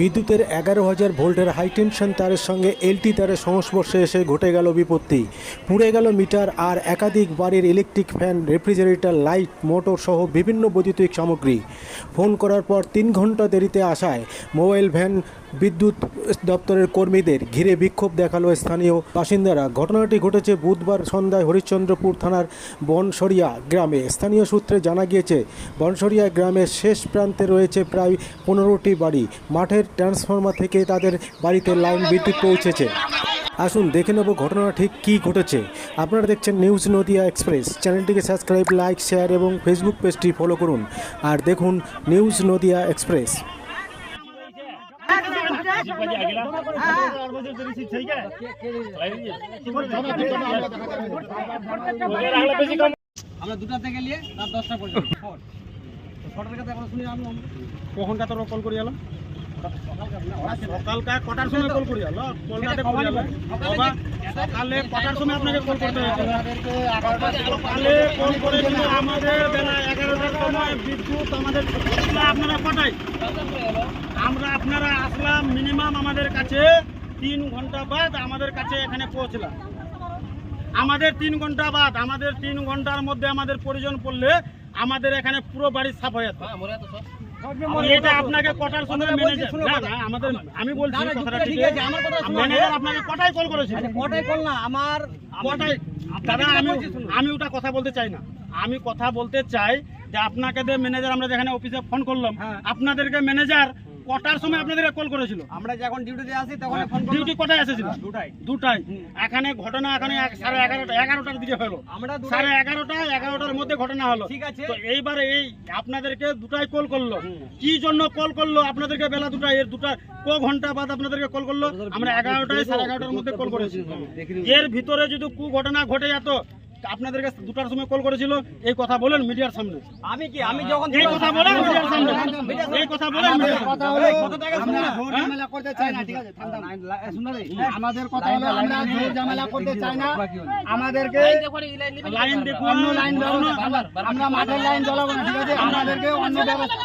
বিদ্যুতের এগারো হাজার ভোল্টের হাইটেনশন তারের সঙ্গে এলটি তারের সংস্পর্শে এসে ঘটে গেল বিপত্তি। পুড়ে গেল মিটার আর একাধিক বাড়ির electric fan refrigerator light motor সহ বিভিন্ন বৈদ্যুতিক সামগ্রী। ফোন করার পর তিন ঘণ্টা দেরিতে আসায় মোবাইল ভ্যান বিদ্যুৎ দপ্তরের কর্মীদের ঘিরে বিক্ষোভ দেখাল স্থানীয় বাসিন্দারা। ঘটনাটি ঘটেছে বুধবার সন্ধ্যায় হরিশ্চন্দ্রপুর থানার বনসরিয়া গ্রামে। স্থানীয় সূত্রে জানা গিয়েছে, বনসরিয়া গ্রামের শেষ প্রান্তে রয়েছে প্রায় পনেরোটি বাড়ি। মাঠের ট্রান্সফর্মার থেকে তাদের বাড়িতে লাইন বিদ্যুৎ পৌঁছেছে। আসুন দেখে নেব ঘটনা ঠিক কী ঘটেছে। আপনারা দেখছেন নিউজ নদিয়া এক্সপ্রেস। চ্যানেলটিকে সাবস্ক্রাইব, লাইক, শেয়ার এবং ফেসবুক পেজটি ফলো করুন। আর দেখুন নিউজ নদিয়া এক্সপ্রেস। আমরা দুটা থেকে নিয়ে রাত দশটা পর্যন্ত। ছটার কাছে এখন শুনি আমি কখনকার তোর কল করি এলো সকালকার কটার সময় কল করি এলো কলকাতা কল বাবা সকালে কটার সময় আপনাকে কল করতে হয়েছে সকালে কল আমাদের বেলা এগারোটার সময় বিদ্যুৎ আমাদের আপনারা কটাই আমরা আপনারা আসলাম মিনিমাম আমাদের কাছে তিন ঘণ্টা বাদ আমাদের কাছে এখানে পৌঁছলাম। আমাদের তিন ঘণ্টা বাদ আমাদের তিন ঘণ্টার মধ্যে আমাদের প্রয়োজন পড়লে আমাদের এখানে পুরো বাড়ি সাফ হয়ে যেত এটা আপনাকে কটার সময় ম্যানেজার না না আমাদের আমি বলছি না, না, কথাটা ঠিক ঠিক আছে? আছে, আমার কথা ম্যানেজার আপনাকে কটায় কল না আমার কটায় দাদা আমি আমি ওটা কথা বলতে চাই না। আমি কথা বলতে চাই যে আপনাকে যে ম্যানেজার আমরা যেখানে অফিসে ফোন করলাম হ্যাঁ। আপনাদেরকে ম্যানেজার কটার সময় আপনাদেরকে কল করেছিল? আমরা যখন ডিউটিতে আসি তখন ফোন ডিউটি কটায় এসেছিল দুটাই দুটাই এখানে ঘটনা এখানে সাড়ে এগারোটা এগারোটার দিকে হলো। আমরা সাড়ে এগারোটা এগারোটার মধ্যে ঘটনা হলো। ঠিক আছে। তো এইবারে এই আপনাদেরকে দুটাই কল করল। কি জন্য কল করল? আপনাদেরকে বেলা দুটাই এর দুটা ক ঘণ্টা বাদ আপনাদেরকে কল করল? আমরা এগারোটায় সাড়ে এগারোটার মধ্যে কল করেছি। এর ভিতরে যদি কু ঘটনা ঘটে যেত আপনাদেরকে দুটার সময় কল করেছিল এই কথা বলেন মিডিয়ার সামনে। আমি কি আমি যখন এই কথা বলেন মিডিয়ার সামনে। এই কথা বলেন মিডিয়ার কথা হলো কথা থেকে শুনুন না। হ্যাঁ? করতে চাই না ঠিক আছে আমাদের কথা হলো আমরা জোর ঝামেলা করতে চাই না। আমাদেরকে লাইন দেখুন অন্য লাইন ব্যবস্থা আমরা মাঠের লাইন জ্বালাবো না ঠিক আছে? আমাদেরকে অন্য ব্যবস্থা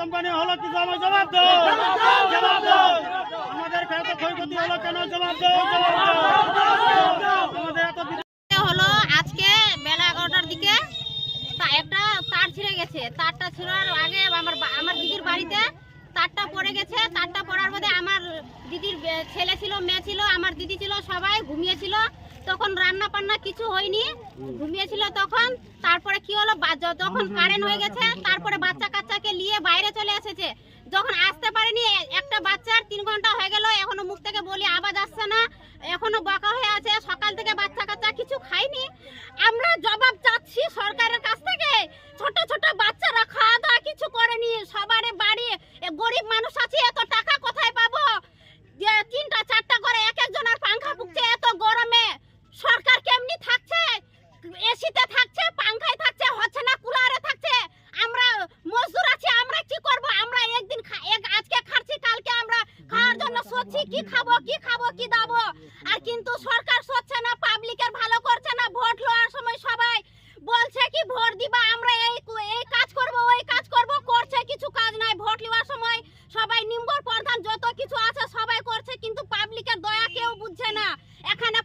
কোম্পানি হলো কি জবাব জবাব দাও। জবাব দাও। আমাদের ক্ষয়ক্ষতি হলো কেন? জবাব দাও। জবাব দাও। আমাদের এত হলো আজকে বেলা এগারোটার দিকে তা- একটা তার ছিঁড়ে গেছে। তারটা ছিঁড়ার আগে আমার আমার দিদির বাড়িতে তারটা পড়ে গেছে। তারটা পড়ার মধ্যে আমার দিদির ছেলে ছিল মেয়ে ছিল আমার দিদি ছিল সবাই ঘুমিয়েছিল। তখন রান্না পান্না কিছু হয়নি ঘুমিয়েছিল তখন তারপরে কি হলো যখন কারেন্ট হয়ে গেছে তারপরে বাচ্চা কাচ্চাকে নিয়ে বাইরে চলে এসেছে। যখন আসতে পারেনি একটা বাচ্চার তিন ঘণ্টা হয়ে গেল এখনও মুখ থেকে বলি আওয়াজ আসছে না এখনও বাঁকা হয়ে আছে সকাল থেকে বাচ্চা কাচ্চা কিছু খাইনি আমরা জবাব চাচ্ছি সরকারের কাছ থেকে ছোট ছোট বাচ্চারা খাওয়া দাওয়া কিছু করেনি সবার বাড়ি এ গরিব মানুষ আছে এত টাকা কোথায় পাবো যে তিনটা চারটা করে এক একজনের পাংখা ফুকছে এত গরমে সরকার কেমনি থাকছে এসিতে থাকছে পাংখায় থাকছে হচ্ছে না কুলারে থাকছে আমরা মজদুর আছি আমরা কি করব আমরা একদিন খা- এক আজকে খাচ্ছি কালকে আমরা সচ্ছি কি খাব কি খাব, কি দাবো? আর কিন্তু সরকার সচ্ছে না পাবলিকের ভালো করছে না, ভোট লওয়ার সময় সবাই বলছে কি, ভোট দিবা, আমরা এই এই কাজ করব, ওই কাজ করব। করছে, কিছু কাজ নাই, ভোট লওয়ার সময় সবাই নিম্বর প্রধান, যত কিছু আছে সবাই করছে, কিন্তু পাবলিকের দয়া কেউ বুঝছে না। এখানে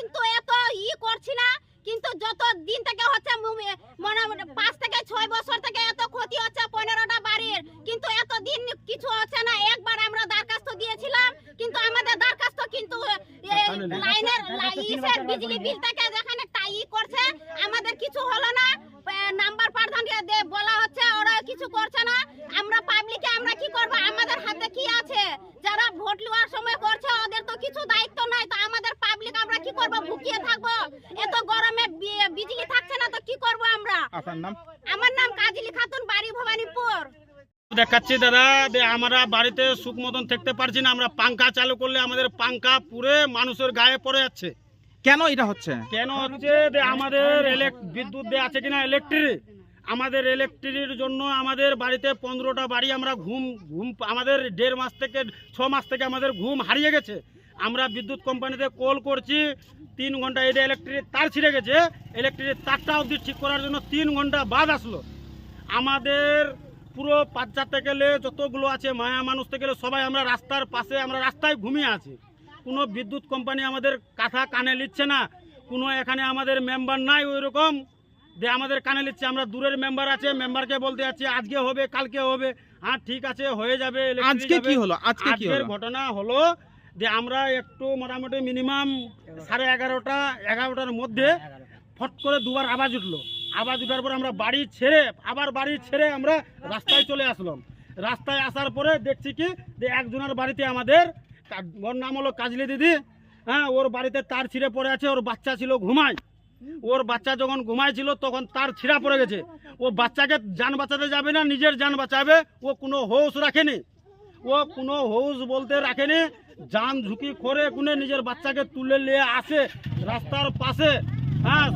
কিন্তু এত ই করছি না কিন্তু যত দিন থেকে হচ্ছে মনে পাঁচ থেকে ছয় বছর থেকে এত ক্ষতি হচ্ছে পনেরোটা বাড়ির কিন্তু এত দিন কিছু হচ্ছে না একবার আমরা দরখাস্ত দিয়েছিলাম কিন্তু আমাদের দরখাস্ত কিন্তু লাইনের বিজলি বিল থেকে যেখানে আপনার নাম? আমার নাম কাজলি খাতুন বাড়ি ভবানীপুর। দেখাচ্ছি দাদা আমরা বাড়িতে সুখ মতন থাকতে পারছি না আমরা পাঙ্খা চালু করলে আমাদের পাঙ্খা পুরে মানুষের গায়ে পড়ে যাচ্ছে। কেন এটা হচ্ছে? কেন হচ্ছে? যে আমাদের বিদ্যুৎ দেওয়া আছে কিনা ইলেকট্রিক আমাদের ইলেকট্রির জন্য আমাদের বাড়িতে পনেরোটা বাড়ি আমরা ঘুম ঘুম আমাদের দেড় মাস থেকে ছ মাস থেকে আমাদের ঘুম হারিয়ে গেছে। আমরা বিদ্যুৎ কোম্পানিতে কল করছি তিন ঘণ্টা এটা ইলেকট্রিক তার ছিঁড়ে গেছে ইলেকট্রিক তারটা অবধি ঠিক করার জন্য তিন ঘণ্টা বাদ আসলো। আমাদের পুরো বাচ্চা থেকে গেলে যতগুলো আছে মায়া মানুষ থেকে গেলে সবাই আমরা রাস্তার পাশে আমরা রাস্তায় ঘুমিয়ে আছি। কোনো বিদ্যুৎ কোম্পানি আমাদের কথা কানে নিচ্ছে না কোনো এখানে আমাদের মেম্বার নাই ওই রকম যে আমাদের কানে নিচ্ছে আমরা দূরের মেম্বার আছে মেম্বারকে বলতে যাচ্ছি আজকে হবে কালকে হবে। হ্যাঁ ঠিক আছে হয়ে যাবে আজকে কি হলো? আজকে কি ঘটনা হলো যে আমরা একটু মোটামুটি মিনিমাম সাড়ে এগারোটা এগারোটার মধ্যে ফট করে দুবার আওয়াজ উঠল। আওয়াজ উঠার পর আমরা বাড়ি ছেড়ে আবার বাড়ি ছেড়ে আমরা রাস্তায় চলে আসলাম। রাস্তায় আসার পরে দেখছি কি যে একজনের বাড়িতে আমাদের ওর নাম হলো কাজলি দিদি। হ্যাঁ ওর বাড়িতে তার ছিঁড়ে পড়ে আছে ওর বাচ্চা ছিল ঘুমায়। ওর বাচ্চা যখন ঘুমাইছিল তখন তার ছিঁড়া পড়ে গেছে। ও বাচ্চাকে যান বাঁচাতে যাবে না নিজের যান বাঁচাবে। ও কোনো হোশ রাখেনি। ও কোনো হৌস বলতে রাখেনি। যান ঝুঁকি করে কোনে নিজের বাচ্চাকে তুলে নিয়ে আসে রাস্তার পাশে। হ্যাঁ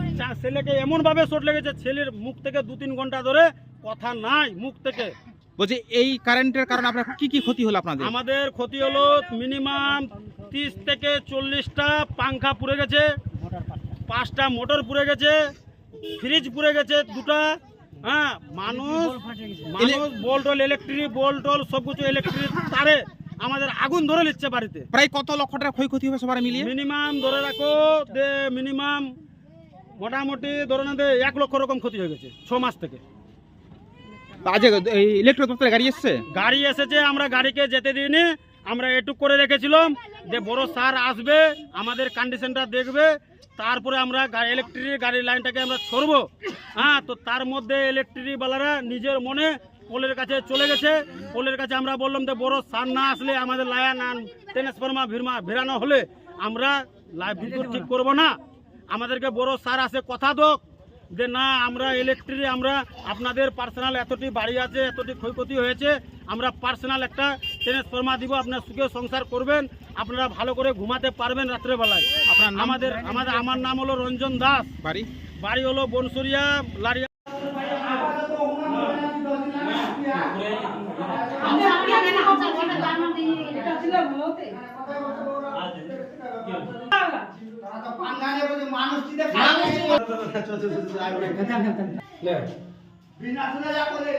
ছেলেকে এমনভাবে চোট লেগেছে ছেলের মুখ থেকে দু তিন ঘণ্টা ধরে কথা নাই মুখ থেকে। বলছি এই কারেন্টের কারণে আপনার কি কি ক্ষতি হলো আপনাদের? আমাদের ক্ষতি হলো মিনিমাম তিরিশ থেকে চল্লিশটা পাংখা পুড়ে গেছে পাঁচটা মোটর পুড়ে গেছে ফ্রিজ পুড়ে গেছে দুটা। হ্যাঁ মানুষ মানুষ বল টল ইলেকট্রিক বল টল সব কিছু ইলেকট্রিক তারে। আমাদের আগুন ধরে নিচ্ছে বাড়িতে। প্রায় কত লক্ষ টাকা ক্ষয়ক্ষতি হবে সবার মিলিয়ে? মিনিমাম ধরে রাখো যে মিনিমাম মোটামুটি ধরে না এক লক্ষ রকম ক্ষতি হয়ে গেছে ছ মাস থেকে। আজকে এই ইলেকট্রিক দপ্তরে গাড়ি এসছে? গাড়ি এসেছে আমরা গাড়িকে যেতে দিইনি আমরা এটুক করে রেখেছিলাম যে বড় স্যার আসবে আমাদের কন্ডিশনটা দেখবে তারপরে আমরা ইলেকট্রিক গাড়ির লাইনটাকে আমরা ছড়বো। হ্যাঁ তো তার মধ্যে ইলেকট্রিকওয়ালারা নিজের মনে পোলের কাছে চলে গেছে। পোলের কাছে আমরা বললাম যে বড় সার না আসলে আমাদের লাইন ট্রান্সফর্মা ভিড়মা ভেরানো হলে আমরা বিদ্যুৎ ঠিক করব না। আমাদেরকে বড় সার আসে কথা দোক। যে না আমরা ইলেকট্রিক আমরা আপনাদের পার্সোনাল এতটি বাড়ি আছে এতটি ক্ষয়ক্ষতি হয়েছে আমরা পার্সোনাল একটা ট্রান্সফর্মার দিব আপনার সুখে সংসার করবেন আপনারা ভালো করে ঘুমাতে পারবেন রাত্রেবেলায়। আপনার আমাদের আমাদের আমার নাম হলো রঞ্জন দাস। বাড়ি? বাড়ি হলো বনসুরিয়া লারিয়া বিনা শোনা যা করে